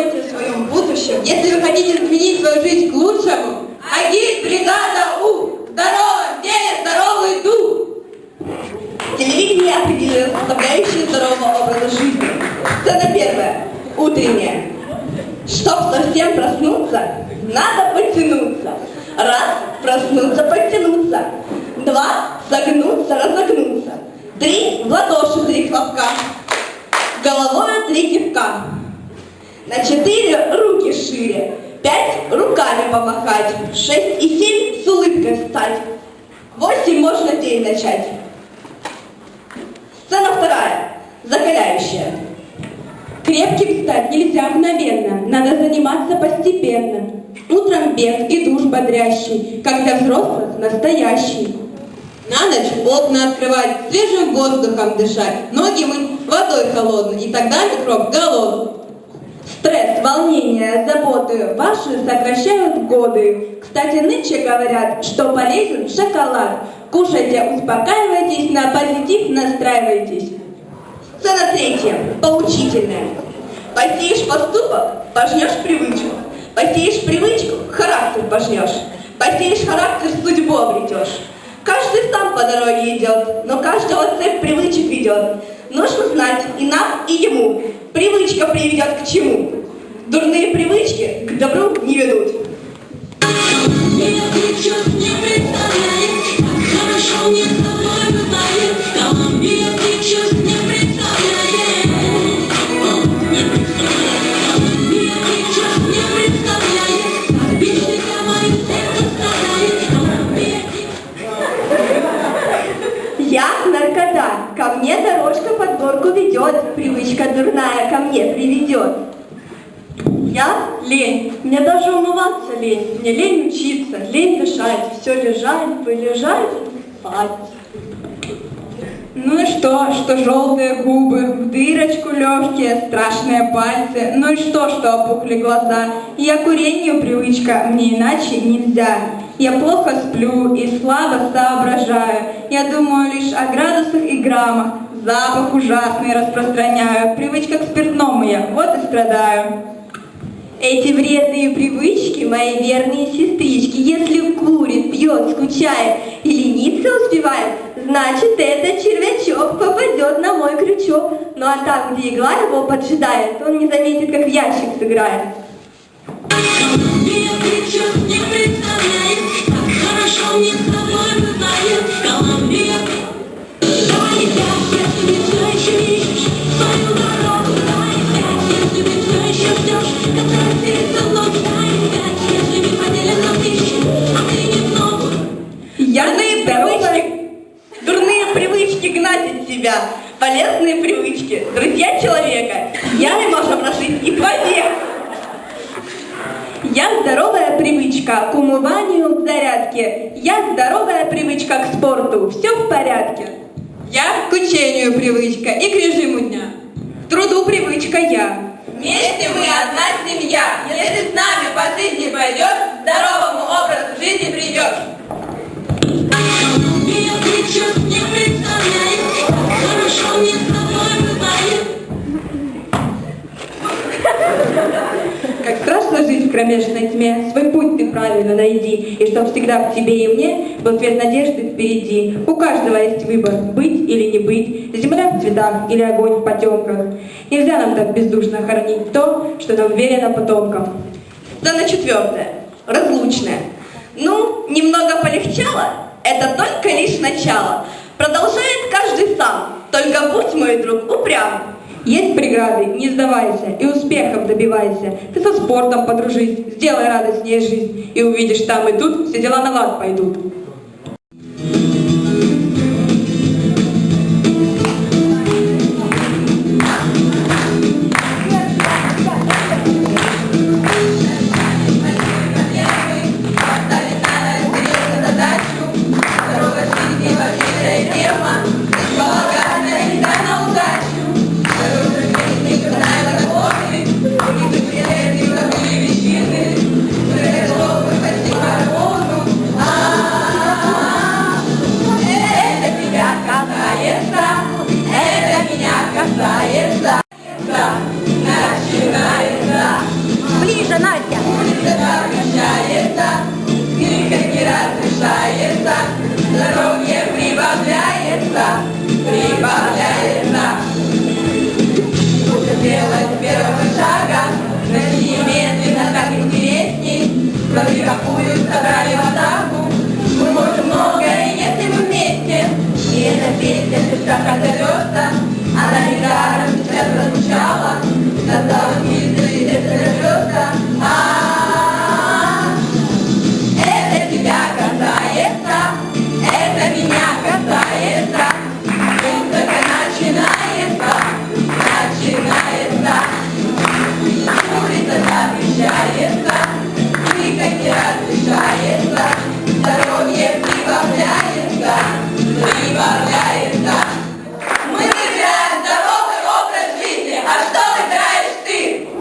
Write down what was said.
думайте о своем будущем. Если вы хотите изменить свою жизнь к лучшему, агит бригада У! Здорово, деле, здоровый дух! Телевидение определило составляющие здорового образа жизни. Это первое, утреннее. Чтоб совсем проснуться, надо потянуться. Раз, проснуться, потянуться. Два, согнуться, разогнуться. Три, в ладоши три хлопка. Головой три кивка. На четыре руки шире. Пять руками помахать. Шесть и семь с улыбкой встать. Восемь можно день начать. Сцена вторая. Закаляющая. Крепким стать нельзя мгновенно, надо заниматься постепенно. Утром бег и душ бодрящий, как для взрослых настоящий. На ночь окна открывать, свежим воздухом дышать, ноги мыть водой холодной, и тогда микроб голодный. Стресс, волнение, заботы ваши сокращают годы. Кстати, нынче говорят, что полезен шоколад. Кушайте, успокаивайтесь, на позитив настраивайтесь. Сцена третья. Поучительная. Посеешь поступок, пожнешь привычку. Посеешь привычку, характер пожнешь. Посеешь характер, судьбу обретешь. Каждый сам по дороге идет, но каждого цепь привычек ведет. Нужно знать и нам, и ему. Привычка приведет к чему? Добру не ведут. Я наркота, ко мне дорожка под горку ведет, привычка дурная ко мне приведет. Я лень, мне даже умываться лень, мне лень учиться, лень дышать, все лежать, полежать, спать. Ну и что, что желтые губы, в дырочку легкие, страшные пальцы, ну и что, что опухли глаза. Я курению привычка, мне иначе нельзя. Я плохо сплю и слабо соображаю. Я думаю лишь о градусах и граммах, запах ужасный распространяю. Привычка к спиртному я, вот и страдаю. Эти вредные привычки, мои верные сестрички, если курит, пьет, скучает и лениться успевает, значит, этот червячок попадет на мой крючок. Ну а там, где игла его поджидает, он не заметит, как в ящик сыграет. Колумбия течет, не представляет, как хорошо мне с тобой бывает. Колумбия опять, если ты все Дурные привычки, дурные привычки гнать от себя. Полезные привычки, друзья человека. Я не можем прожить и два. Я здоровая привычка к умыванию, к зарядке. Я здоровая привычка к спорту. Все в порядке. Я к учению привычка и к режиму дня. К труду привычка я. Вместе мы одна семья. Жить в кромешной тьме, свой путь ты правильно найди, и чтоб всегда в тебе и мне был цвет надежды впереди. У каждого есть выбор, быть или не быть, земля в цветах или огонь в потемках. Нельзя нам так бездушно хоронить то, что нам верено потомкам. Сцена четвертая. Разлучная. Ну, немного полегчало? Это только лишь начало. Продолжает каждый сам. Только будь, мой друг, упрям. Есть преграды, не сдавайся и успехов добивайся. Ты со спортом подружись, сделай радостнее жизнь, и увидишь там и тут все дела на лад пойдут.